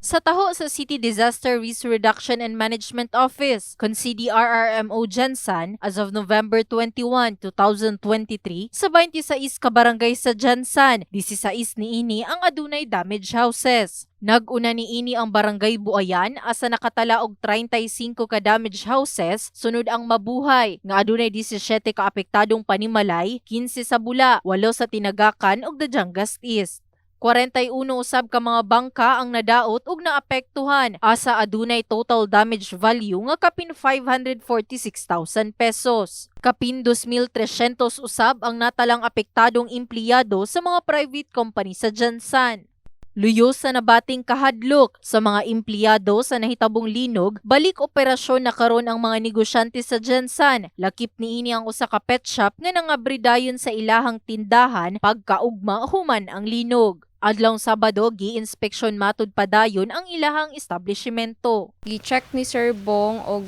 Sa taho sa City Disaster Risk Reduction and Management Office, kon CDRRMO Jansan, as of November 21, 2023, sa 26 ka barangay sa Jansan, 16 ni ini ang adunay damage houses. Naguna ni ini ang barangay Buayan asa nakatala og 35 ka damage houses sunod ang mabuhay nga adunay 17 ka apektadong panimalay, 15 sa Bula, 8 sa Tinagakan ug Dajangas East. 41 usab ka mga bangka ang nadaot ug naapektuhan asa adunay total damage value nga kapin 546,000 pesos. Kapin 2,300 usab ang natalang apektadong empleyado sa mga private company sa Jansan. Luyo sa nabating kahadlok sa mga empleyado sa nahitabong linog, balik operasyon na karon ang mga negosyante sa Jansan. Lakip ni ini ang usa ka pet shop nga nangabridayon sa ilahang tindahan pagkaugma human ang linog. Adlawng Sabado, gi-inspeksyon matud padayon ang ilahang establishmento. gi-check ni Sir Bong og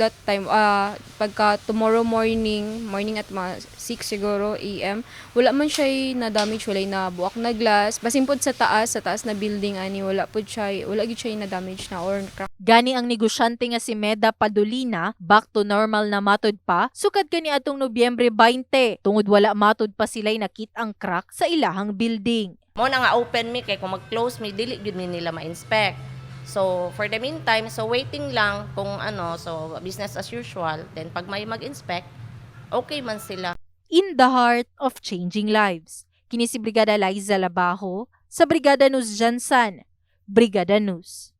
that time ah pagka tomorrow morning morning at mga 6 siguro AM wala man siya na damage wala na buwak na glass basin pod sa taas sa taas na building ani wala pod siya wala gid siya na damage na or crack Gani ang negosyante nga si Meda Padolina, back to normal na matod pa, sukad kani atong Nobyembre 20, tungod wala matod pa sila'y nakit ang crack sa ilahang building. mo na nga open mi kay kung mag-close mi dili gyud mi nila ma-inspect. So for the meantime, so waiting lang kung ano, so business as usual. Then pag may mag-inspect, okay man sila. In the heart of changing lives. Kini si Brigada Liza Labajo sa Brigada News Jansan. Brigada News.